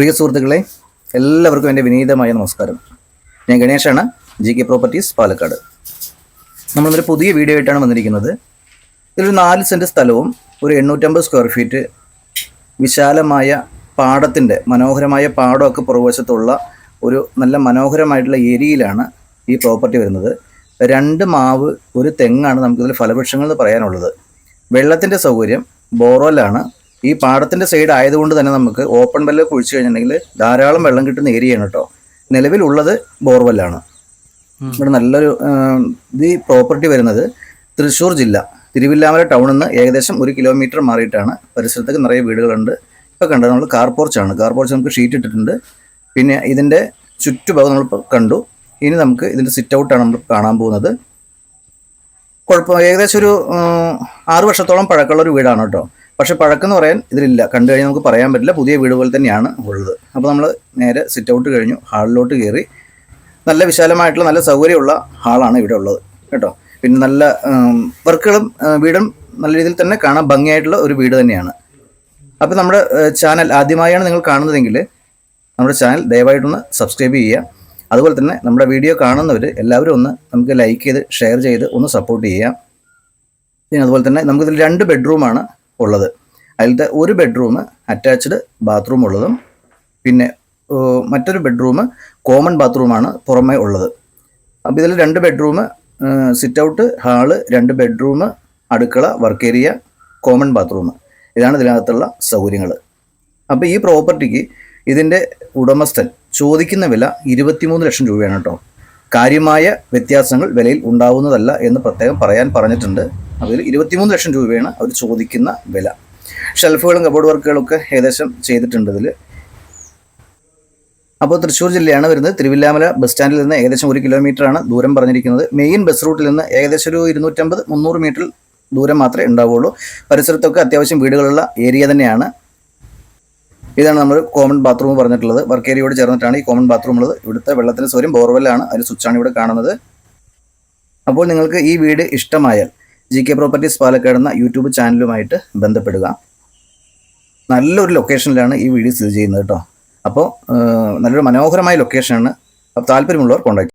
പ്രിയ സുഹൃത്തുക്കളെ എല്ലാവർക്കും എന്റെ വിനീതമായ നമസ്കാരം. ഞാൻ ഗണേഷാണ് ജി കെ പ്രോപ്പർട്ടീസ് പാലക്കാട്. നമ്മളൊരു പുതിയ വീഡിയോ ആയിട്ടാണ് വന്നിരിക്കുന്നത്. ഇതിലൊരു നാല് സെന്റ് സ്ഥലവും ഒരു എണ്ണൂറ്റമ്പത് സ്ക്വയർ ഫീറ്റ് വിശാലമായ പാടത്തിന്റെ മനോഹരമായ പാടമൊക്കെ പുറകുവശത്തുള്ള ഒരു നല്ല മനോഹരമായിട്ടുള്ള ഏരിയയിലാണ് ഈ പ്രോപ്പർട്ടി വരുന്നത്. രണ്ട് മാവ് ഒരു തെങ്ങാണ് നമുക്കിതിൽ ഫലവൃക്ഷങ്ങൾ എന്ന് പറയാനുള്ളത്. വെള്ളത്തിന്റെ സൗകര്യം ബോർവെല്ലാണ്. ഈ പാടത്തിന്റെ സൈഡ് ആയതുകൊണ്ട് തന്നെ നമുക്ക് ഓപ്പൺ വെല്ല് കുഴിച്ചു കഴിഞ്ഞിട്ടുണ്ടെങ്കിൽ ധാരാളം വെള്ളം കിട്ടുന്ന ഏരിയയാണ് കേട്ടോ നിലവിലുള്ളത് ബോർവെല്ലാണ് ഇവിടെ നല്ലൊരു ഇത് ഈ പ്രോപ്പർട്ടി വരുന്നത് തൃശ്ശൂർ ജില്ല. തിരുവില്ലാമല ടൗണിൽ നിന്ന് ഏകദേശം ഒരു കിലോമീറ്റർ മാറിയിട്ടാണ് പരിസരത്തൊക്കെ നിറയെ വീടുകളുണ്ട്. ഇപ്പോൾ കണ്ടത് നമ്മൾ കാർ പോർച്ചാണ് കാർ പോർച്ച് നമുക്ക് ഷീറ്റ് ഇട്ടിട്ടുണ്ട്. പിന്നെ ഇതിന്റെ ചുറ്റുഭാഗം നമ്മൾ കണ്ടു. ഇനി നമുക്ക് ഇതിന്റെ സിറ്റ് ഔട്ടാണ് നമ്മൾ കാണാൻ പോകുന്നത്. കുഴപ്പം ഏകദേശം ഒരു ആറ് വർഷത്തോളം പഴക്കമുള്ള ഒരു വീടാണ് കേട്ടോ പക്ഷെ പഴക്കം എന്ന് പറയാൻ ഇതിലില്ല. കണ്ടു കഴിഞ്ഞാൽ നമുക്ക് പറയാൻ പറ്റില്ല. പുതിയ വീട് പോലെ തന്നെയാണ് ഉള്ളത്. അപ്പോൾ നമ്മൾ നേരെ സിറ്റ് ഔട്ട് കഴിഞ്ഞു. ഹാളിലോട്ട് കയറി. നല്ല വിശാലമായിട്ടുള്ള നല്ല സൗകര്യമുള്ള ഹാളാണ് ഇവിടെ ഉള്ളത്. കേട്ടോ? പിന്നെ നല്ല വർക്കുകളും വീടും നല്ല രീതിയിൽ തന്നെ കാണാൻ ഭംഗിയായിട്ടുള്ള ഒരു വീട് തന്നെയാണ്. അപ്പോൾ നമ്മുടെ ചാനൽ ആദ്യമായാണ് നിങ്ങൾ കാണുന്നതെങ്കിൽ നമ്മുടെ ചാനൽ ദയവായിട്ടൊന്ന് സബ്സ്ക്രൈബ് ചെയ്യുക. അതുപോലെ തന്നെ നമ്മുടെ വീഡിയോ കാണുന്നവർ എല്ലാവരും ഒന്ന് നമുക്ക് ലൈക്ക് ചെയ്ത് ഷെയർ ചെയ്ത് ഒന്ന് സപ്പോർട്ട് ചെയ്യുക. പിന്നെ അതുപോലെ തന്നെ നമുക്കിതിൽ രണ്ട് ബെഡ്റൂമാണ് ഉള്ളത്. അതിലത്തെ ഒരു ബെഡ്റൂം അറ്റാച്ച്ഡ് ബാത്റൂം ഉള്ളതും പിന്നെ മറ്റൊരു ബെഡ്റൂം കോമൺ ബാത്റൂമാണ് പുറമേ ഉള്ളത്. അപ്പോൾ ഇതിൽ രണ്ട് ബെഡ്റൂം സിറ്റ് ഔട്ട് ഹാൾ രണ്ട് ബെഡ്റൂം അടുക്കള വർക്ക് ഏരിയ കോമൺ ബാത്റൂം ഇതാണ് ഇതിനകത്തുള്ള സൗകര്യങ്ങൾ അപ്പോൾ ഈ പ്രോപ്പർട്ടിക്ക് ഇതിന്റെ ഉടമസ്ഥൻ ചോദിക്കുന്ന വില ഇരുപത്തിമൂന്ന് ലക്ഷം രൂപയാണ് കേട്ടോ. കാര്യമായ വ്യത്യാസങ്ങൾ വിലയിൽ ഉണ്ടാവുന്നതല്ല എന്ന് പ്രത്യേകം പറയാൻ പറഞ്ഞിട്ടുണ്ട്. അതിൽ ഇരുപത്തിമൂന്ന് ലക്ഷം രൂപയാണ് അവർ ചോദിക്കുന്ന വില. ഷെൽഫുകളും കബോർഡ് വർക്കുകളൊക്കെ ഏകദേശം ചെയ്തിട്ടുണ്ട് ഇതിൽ. അപ്പോൾ തൃശ്ശൂർ ജില്ലയാണ് വരുന്നത്. തിരുവില്ലാമല ബസ് സ്റ്റാൻഡിൽ നിന്ന് ഏകദേശം ഒരു കിലോമീറ്ററാണ് ദൂരം പറഞ്ഞിരിക്കുന്നത്. മെയിൻ ബസ് റൂട്ടിൽ നിന്ന് ഏകദേശം ഒരു ഇരുന്നൂറ്റമ്പത് മുന്നൂറ് മീറ്റർ ദൂരം മാത്രമേ ഉണ്ടാവുകയുള്ളൂ പരിസരത്തൊക്കെ അത്യാവശ്യം വീടുകളുള്ള ഏരിയ തന്നെയാണ്. ഇതാണ് നമ്മൾ കോമൺ ബാത്റൂം പറഞ്ഞിട്ടുള്ളത്. വർക്ക് ഏരിയയോട് ചേർന്നിട്ടാണ് ഈ കോമൺ ബാത്റൂം ഉള്ളത്. ഇവിടുത്തെ വെള്ളത്തിന് സൗകര്യം ബോർവെല്ലാണ് അതിന് സ്വിച്ചാണ് ഇവിടെ കാണുന്നത്. അപ്പോൾ നിങ്ങൾക്ക് ഈ വീട് ഇഷ്ടമായാൽ ജി കെ പ്രോപ്പർട്ടീസ് പാലക്കാട് എന്ന യൂട്യൂബ് ചാനലുമായിട്ട് ബന്ധപ്പെടുക. നല്ലൊരു ലൊക്കേഷനിലാണ് ഈ വീഡിയോ സ്ഥിതി ചെയ്യുന്നത് കേട്ടോ. അപ്പോൾ നല്ലൊരു മനോഹരമായ ലൊക്കേഷനാണ് അപ്പോൾ താല്പര്യമുള്ളവർ കോൺടാക്ട്